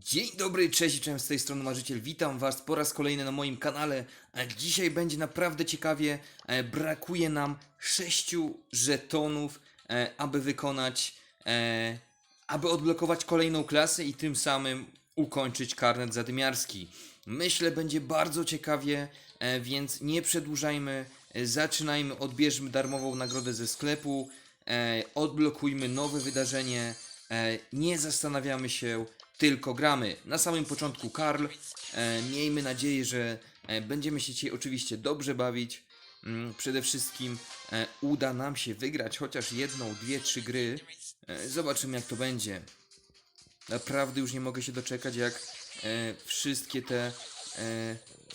Dzień dobry, cześć, cześć z tej strony Marzyciel. Witam Was po raz kolejny na moim kanale. E, Dzisiaj będzie naprawdę ciekawie. E, Brakuje nam sześciu żetonów, e, aby wykonać, aby odblokować kolejną klasę i tym samym ukończyć karnet zadymiarski. Myślę, będzie bardzo ciekawie, więc nie przedłużajmy. Zaczynajmy, odbierzmy darmową nagrodę ze sklepu, odblokujmy nowe wydarzenie, nie zastanawiamy się, tylko gramy. Na samym początku Karl. E, miejmy nadzieję, że e, będziemy się dzisiaj oczywiście dobrze bawić. Mm, przede wszystkim e, uda nam się wygrać chociaż jedną, dwie, trzy gry. Zobaczymy jak to będzie. Naprawdę już nie mogę się doczekać, jak wszystkie te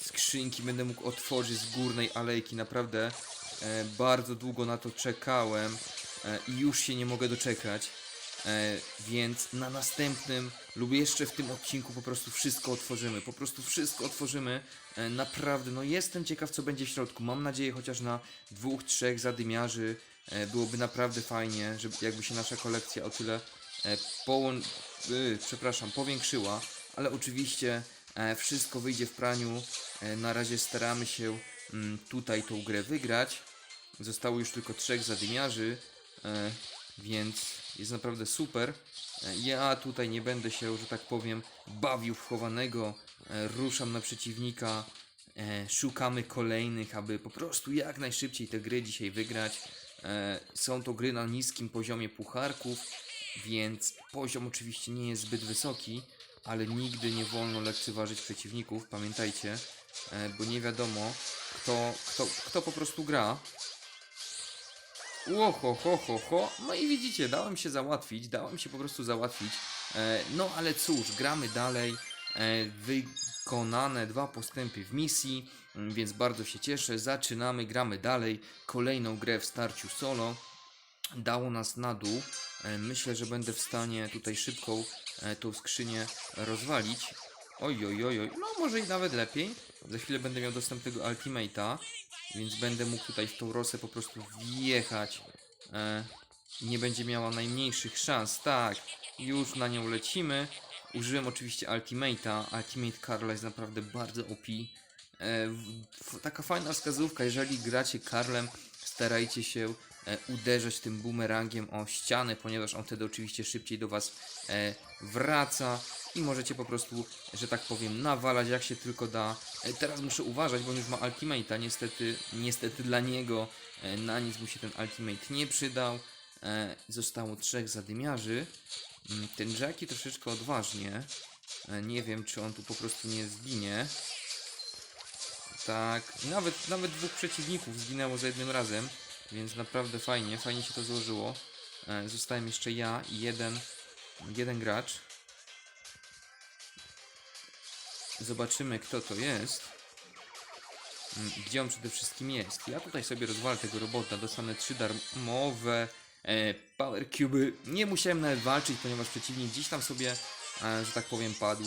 skrzynki będę mógł otworzyć z górnej alejki. Naprawdę bardzo długo na to czekałem i już się nie mogę doczekać. E, więc na następnym lub jeszcze w tym odcinku po prostu wszystko otworzymy. Po prostu wszystko otworzymy. E, naprawdę, no jestem ciekaw, co będzie w środku. Mam nadzieję chociaż na dwóch, trzech zadymiarzy. E, byłoby naprawdę fajnie, żeby jakby się nasza kolekcja o tyle połą... y, przepraszam, powiększyła. Ale oczywiście wszystko wyjdzie w praniu. Na razie staramy się mm, tutaj tą grę wygrać. Zostało już tylko trzech zadymiarzy, więc jest naprawdę super. Ja tutaj nie będę się, że tak powiem, bawił w chowanego. Ruszam na przeciwnika. E, Szukamy kolejnych, aby po prostu jak najszybciej te gry dzisiaj wygrać. E, Są to gry na niskim poziomie pucharków, więc poziom oczywiście nie jest zbyt wysoki, ale nigdy nie wolno lekceważyć przeciwników, pamiętajcie, e, bo nie wiadomo, kto, kto, kto po prostu gra. Ło, ho, ho, ho. No i widzicie, dałem się załatwić, dałem się po prostu załatwić. E, no ale cóż, gramy dalej. E, wykonane dwa postępy w misji, mm, więc bardzo się cieszę. Zaczynamy, gramy dalej. Kolejną grę w starciu solo. Dało nas na dół. E, myślę, że będę w stanie tutaj szybką e, tą skrzynię rozwalić. Oj, oj, oj, oj. No może i nawet lepiej. Za chwilę będę miał dostępnego ultimate'a. Więc będę mógł tutaj w tą rosę po prostu wjechać. E, nie będzie miała najmniejszych szans. Tak, już na nią lecimy. Użyłem oczywiście Ultimate'a. Ultimate Karla jest naprawdę bardzo OP. E, taka fajna wskazówka, jeżeli gracie Karlem, starajcie się e, uderzać tym bumerangiem o ścianę, ponieważ on wtedy oczywiście szybciej do Was e, wraca i możecie po prostu, że tak powiem, nawalać jak się tylko da. E, teraz muszę uważać, bo on już ma Ultimate'a, niestety, niestety dla niego na nic mu się ten Ultimate nie przydał. Zostało trzech zadymiarzy. Mm, Ten Jackie troszeczkę odważnie. Nie wiem, czy on tu po prostu nie zginie. Tak, nawet, nawet dwóch przeciwników zginęło za jednym razem, więc naprawdę fajnie, fajnie się to złożyło. E, Zostałem jeszcze ja i jeden, jeden gracz. Zobaczymy, kto to jest. Mm, Gdzie on przede wszystkim jest. Ja tutaj sobie rozwalę tego robota, dostanę trzy darmowe e, Power Cube. Nie musiałem nawet walczyć, ponieważ przeciwnik gdzieś tam sobie, e, że tak powiem, padł.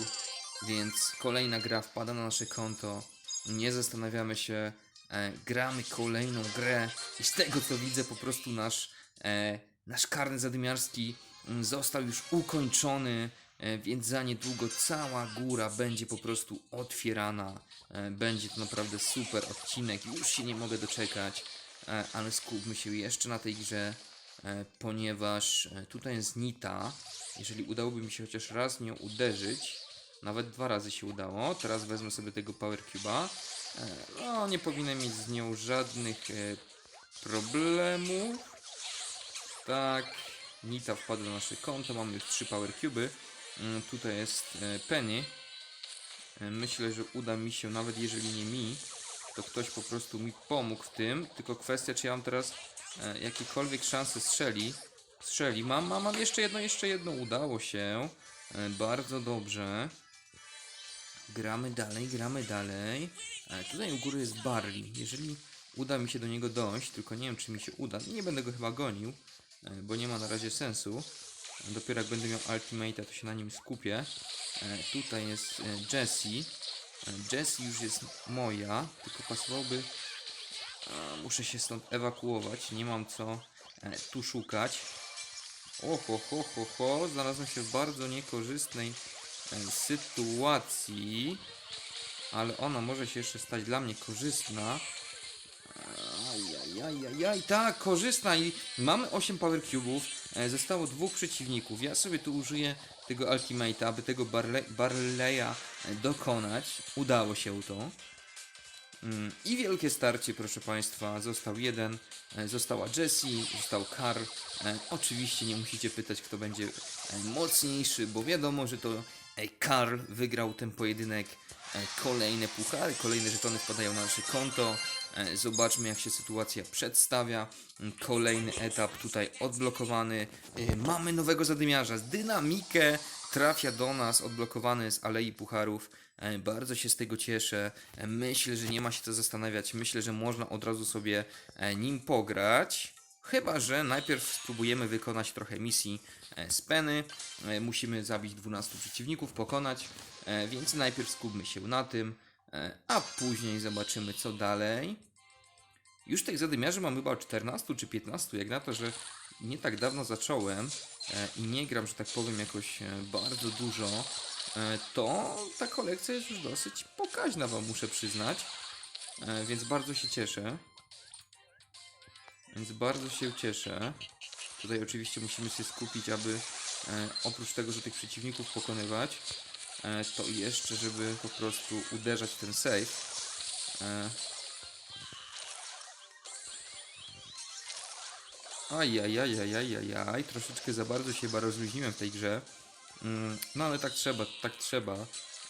Więc kolejna gra wpada na nasze konto. Nie zastanawiamy się, e, gramy kolejną grę i z tego co widzę po prostu nasz, e, nasz karny zadymiarski mm, został już ukończony, e, więc za niedługo cała góra będzie po prostu otwierana. E, będzie to naprawdę super odcinek, już się nie mogę doczekać, e, ale skupmy się jeszcze na tej grze, e, ponieważ e, tutaj jest Nita. Jeżeli udałoby mi się chociaż raz nią uderzyć, nawet dwa razy się udało. Teraz wezmę sobie tego Power Cube'a. E, No, nie powinien mieć z nią żadnych e, problemów. Tak, Nita wpadła na nasze konto. Mamy już trzy Power Cube'y. Tutaj jest e, Penny. Myślę, że uda mi się, nawet jeżeli nie mi, to ktoś po prostu mi pomógł w tym. Tylko kwestia, czy ja mam teraz jakiekolwiek szanse strzeli. Strzeli. Mam, mam, mam jeszcze jedno, jeszcze jedno. Udało się. Bardzo dobrze. Gramy dalej, gramy dalej. E, tutaj u góry jest Barley. Jeżeli uda mi się do niego dojść, tylko nie wiem czy mi się uda, nie będę go chyba gonił, e, bo nie ma na razie sensu. E, Dopiero jak będę miał Ultimate'a, to się na nim skupię. E, tutaj jest e, Jessie. E, Jessie już jest moja, tylko pasowałoby... A, muszę się stąd ewakuować, nie mam co e, tu szukać. O, ho, ho, ho. Znalazłem się w bardzo niekorzystnej e, sytuacji, ale ona może się jeszcze stać dla mnie korzystna. Ajajajajaj, tak, korzystna i mamy 8 power cubów, e, zostało dwóch przeciwników. Ja sobie tu użyję tego ultimate'a, aby tego Barle Barleya e, dokonać. Udało się to. Mm, I wielkie starcie, proszę Państwa. Został jeden, e, została Jessie, został Karl. E, Oczywiście nie musicie pytać, kto będzie mocniejszy, bo wiadomo, że to Karl wygrał ten pojedynek. E, Kolejne puchary, kolejne żetony wpadają na nasze konto. E, Zobaczmy, jak się sytuacja przedstawia. Mm, Kolejny etap tutaj odblokowany. E, Mamy nowego zadymiarza dynamikę. Trafia do nas, odblokowany z Alei Pucharów. E, Bardzo się z tego cieszę. E, Myślę, że nie ma się co zastanawiać. Myślę, że można od razu sobie e, nim pograć. Chyba, że najpierw spróbujemy wykonać trochę misji e, z Peny. E, Musimy zabić 12 przeciwników, pokonać. E, Więc najpierw skupmy się na tym, a później zobaczymy co dalej. Już tych zadymiarzy mam chyba 14 czy 15, jak na to, że nie tak dawno zacząłem i nie gram, że tak powiem, jakoś bardzo dużo, to ta kolekcja jest już dosyć pokaźna, wam muszę przyznać. Więc bardzo się cieszę. Więc bardzo się cieszę. Tutaj oczywiście musimy się skupić, aby e, oprócz tego, że tych przeciwników pokonywać, e, to jeszcze, żeby po prostu uderzać ten save. E, Ajajajajajajaj, troszeczkę za bardzo się chyba rozluźniłem w tej grze. Mm, No ale tak trzeba, tak trzeba.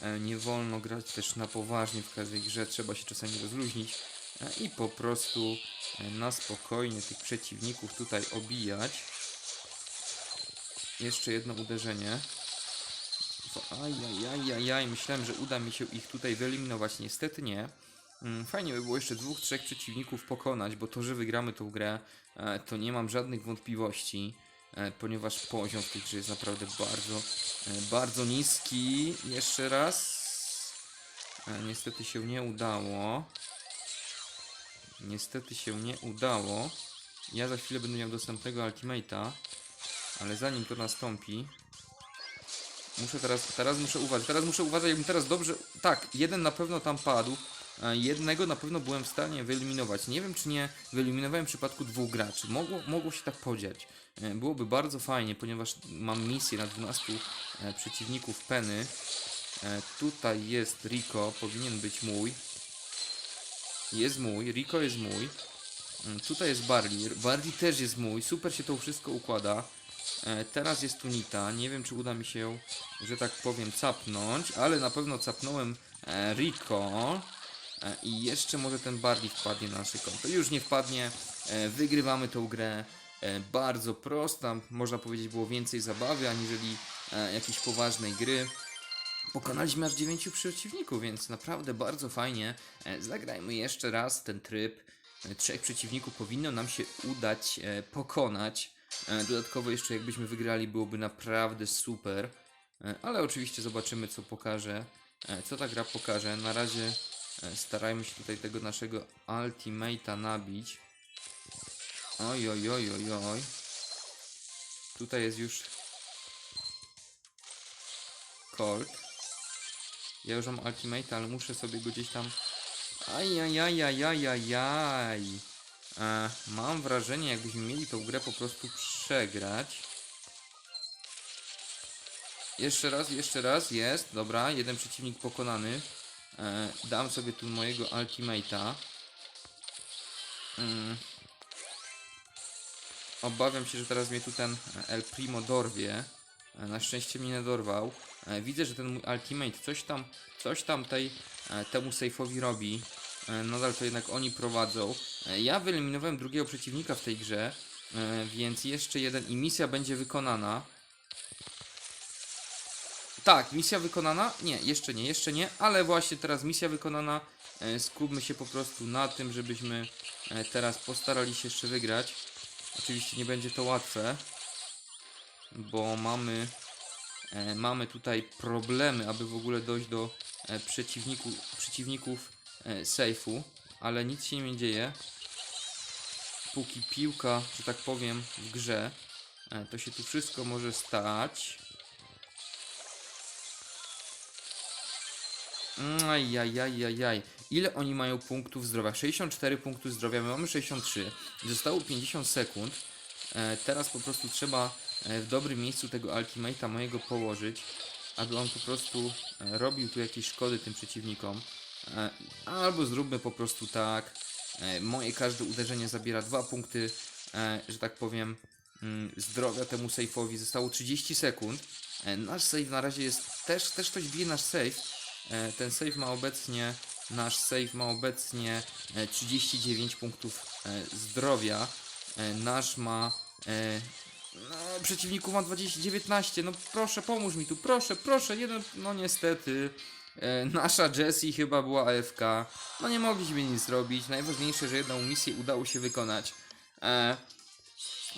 E, Nie wolno grać też na poważnie w każdej grze, trzeba się czasami rozluźnić i po prostu e, na spokojnie tych przeciwników tutaj obijać. Jeszcze jedno uderzenie. Ajajajajaj, myślałem, że uda mi się ich tutaj wyeliminować, niestety nie. Mm, Fajnie by było jeszcze dwóch, trzech przeciwników pokonać, bo to, że wygramy tą grę, e, to nie mam żadnych wątpliwości, e, ponieważ poziom w tej grze jest naprawdę bardzo, bardzo niski. Jeszcze raz. Niestety się nie udało. Niestety się nie udało. Ja za chwilę będę miał dostępnego ultimate'a, ale zanim to nastąpi, Muszę teraz, teraz muszę uważać, teraz muszę uważać, jakbym teraz dobrze, tak, jeden na pewno tam padł, jednego na pewno byłem w stanie wyeliminować. Nie wiem, czy nie wyeliminowałem w przypadku dwóch graczy. Mogło, mogło się tak podziać. E, Byłoby bardzo fajnie, ponieważ mam misję na 12 e, przeciwników Peny. E, Tutaj jest Rico, powinien być mój. Jest mój, Rico jest mój. Mm, Tutaj jest Barley, Barley też jest mój, super się to wszystko układa. E, Teraz jest Tunita, nie wiem czy uda mi się, że tak powiem, capnąć, ale na pewno capnąłem e, Rico. E, I jeszcze może ten Barley wpadnie na nasze konto. Już nie wpadnie, wygrywamy tą grę. Bardzo prosta, można powiedzieć było więcej zabawy, aniżeli jakiejś poważnej gry. Pokonaliśmy aż 9 przeciwników, więc naprawdę bardzo fajnie. E, Zagrajmy jeszcze raz ten tryb. E, Trzech przeciwników powinno nam się udać e, pokonać. Dodatkowo jeszcze jakbyśmy wygrali byłoby naprawdę super. Ale oczywiście zobaczymy co pokaże. Co ta gra pokaże. Na razie starajmy się tutaj tego naszego ultimate'a nabić. Oj, oj, oj, oj, oj. Tutaj jest już Colt. Ja już mam ultimate, ale muszę sobie go gdzieś tam. Ajajajajajajaj. E, mam wrażenie, jakbyśmy mieli tą grę po prostu przegrać. Jeszcze raz, jeszcze raz, jest, dobra, jeden przeciwnik pokonany. E, dam sobie tu mojego ultimate'a. Mm. Obawiam się, że teraz mnie tu ten El Primo dorwie. E, Na szczęście mnie nie dorwał. E, Widzę, że ten mój ultimate coś tam, coś tam tej, e, temu sejfowi robi. Nadal to jednak oni prowadzą. Ja wyeliminowałem drugiego przeciwnika w tej grze, więc jeszcze jeden i misja będzie wykonana. Tak, misja wykonana? Nie, jeszcze nie, jeszcze nie, ale właśnie teraz misja wykonana. Skupmy się po prostu na tym, żebyśmy teraz postarali się jeszcze wygrać. Oczywiście nie będzie to łatwe, bo mamy, e, mamy tutaj problemy, aby w ogóle dojść do e, przeciwniku, przeciwników e, sejfu, ale nic się nie dzieje. Póki piłka, że tak powiem, w grze, e, to się tu wszystko może stać. Ajajajajaj. Ile oni mają punktów zdrowia? 64 punktów zdrowia, my mamy 63. Zostało 50 sekund. E, teraz po prostu trzeba w dobrym miejscu tego Ultimate'a mojego położyć, aby on po prostu e, robił tu jakieś szkody tym przeciwnikom. E, albo zróbmy po prostu tak. E, moje każde uderzenie zabiera 2 punkty, e, że tak powiem, mm, zdrowia temu safe'owi. Zostało 30 sekund. E, nasz save na razie jest, też, też ktoś bije nasz save. E, ten save ma obecnie, nasz save ma obecnie e, 39 punktów e, zdrowia. E, nasz ma, e, no, przeciwniku ma 20, 19, no proszę pomóż mi tu, proszę, proszę, jeden, no niestety. E, nasza Jessie chyba była AFK, no nie mogliśmy nic zrobić, najważniejsze, że jedną misję udało się wykonać. E,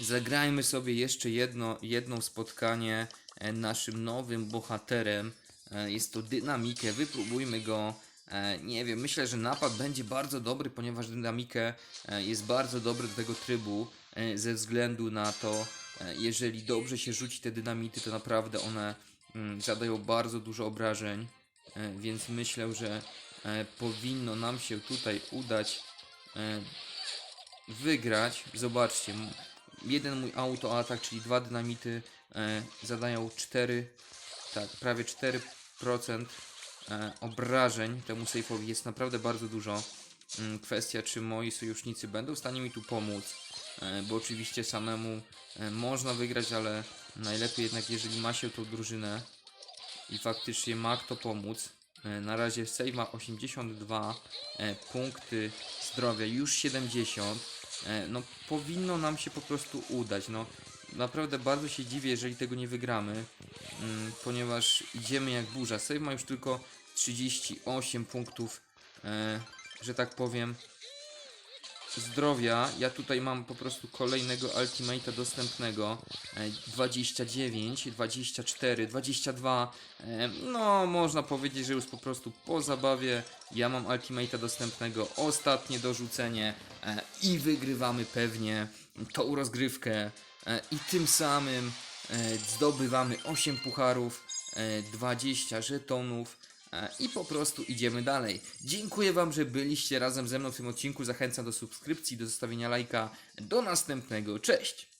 Zagrajmy sobie jeszcze jedno, jedno spotkanie e, naszym nowym bohaterem. E, Jest to Dynamikę, wypróbujmy go. E, Nie wiem, myślę, że napad będzie bardzo dobry, ponieważ Dynamikę e, jest bardzo dobry do tego trybu, e, ze względu na to, jeżeli dobrze się rzuci te dynamity, to naprawdę one mm, zadają bardzo dużo obrażeń, E, więc myślę, że e, powinno nam się tutaj udać e, wygrać. Zobaczcie, jeden mój autoatak, czyli dwa dynamity e, zadają 4, tak, prawie 4% e, obrażeń temu sejfowi. Jest naprawdę bardzo dużo. Mm, Kwestia, czy moi sojusznicy będą w stanie mi tu pomóc, e, bo oczywiście samemu e, można wygrać, ale najlepiej jednak, jeżeli ma się tą drużynę i faktycznie ma kto pomóc. E, Na razie save ma 82 e, punkty zdrowia, już 70. E, no powinno nam się po prostu udać. No naprawdę bardzo się dziwię, jeżeli tego nie wygramy, mm, ponieważ idziemy jak burza. Save ma już tylko 38 punktów, e, że tak powiem, zdrowia. Ja tutaj mam po prostu kolejnego ultimate'a dostępnego. E, 29, 24, 22. E, No, można powiedzieć, że już po prostu po zabawie. Ja mam ultimate'a dostępnego. Ostatnie dorzucenie e, i wygrywamy pewnie tą rozgrywkę. E, I tym samym e, zdobywamy 8 pucharów, e, 20 żetonów. E, I po prostu idziemy dalej. Dziękuję Wam, że byliście razem ze mną w tym odcinku. Zachęcam do subskrypcji, do zostawienia lajka. Do następnego. Cześć!